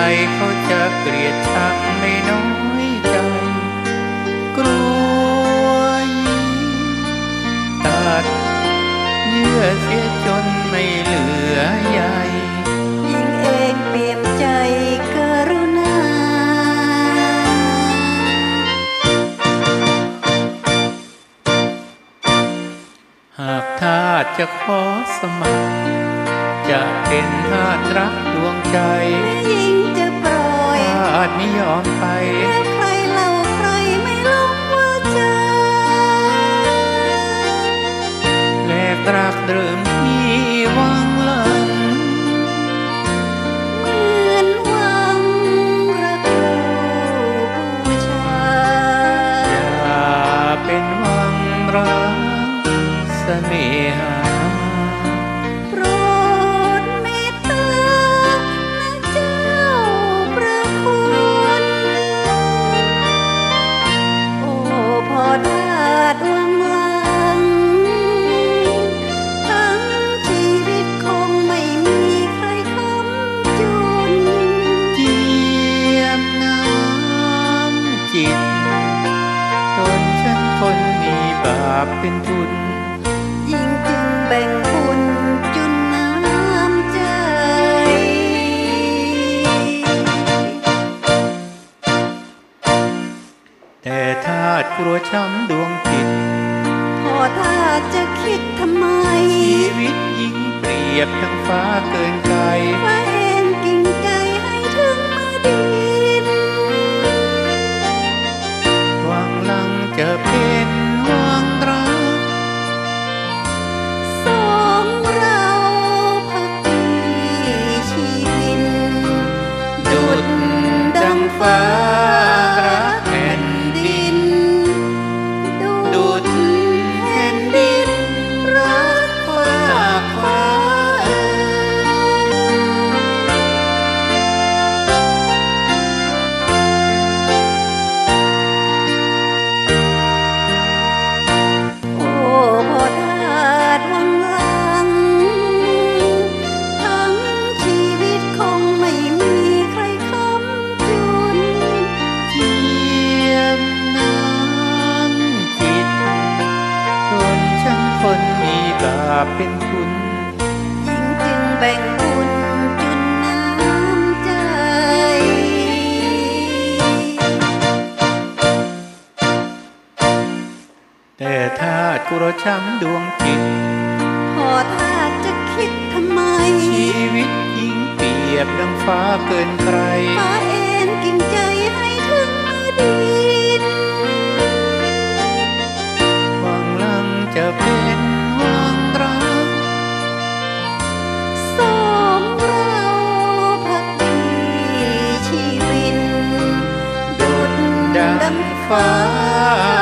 รเขาจะเกลียดชังไม่น้อยใจ กลัวยิ่งตัดเยื่อเสียจนไม่เหลือใยยิ่งเองเปลี่ยมใจกรุณา หากทาสจะขอสมัคร จะเป็นทาสรักดวงใจยิ่งาสไม่ยอมไปแล้วใครเล่าใครไม่ลงว่าใจแลกรักเดิมที่วังหลัง เหมือนวังรักลูกผู้ชา อย่าเป็นวังรักเสน่หาปเป็นทุนยิ่งจึงแบ่งบุญจุนน้ำใจ แต่ทาสกลัวช้ำดวงจิตพอถ้าจะคิดทำไม ชีวิตยิ่งเปรียบทั้งฟ้าเกินไกลว่าเองกิ่งใจให้ถึงมาดินวังหลังจะเป็น ดั เป็นทุนยิ่งจึงแบ่งบุญจุนน้ำใจ แต่ถ้ากุรช้ำดวงจิต พอถ้าจะคิดทำไม ชีวิตยิ่งเปรียบดังฟ้าเกินใครฟ้า high.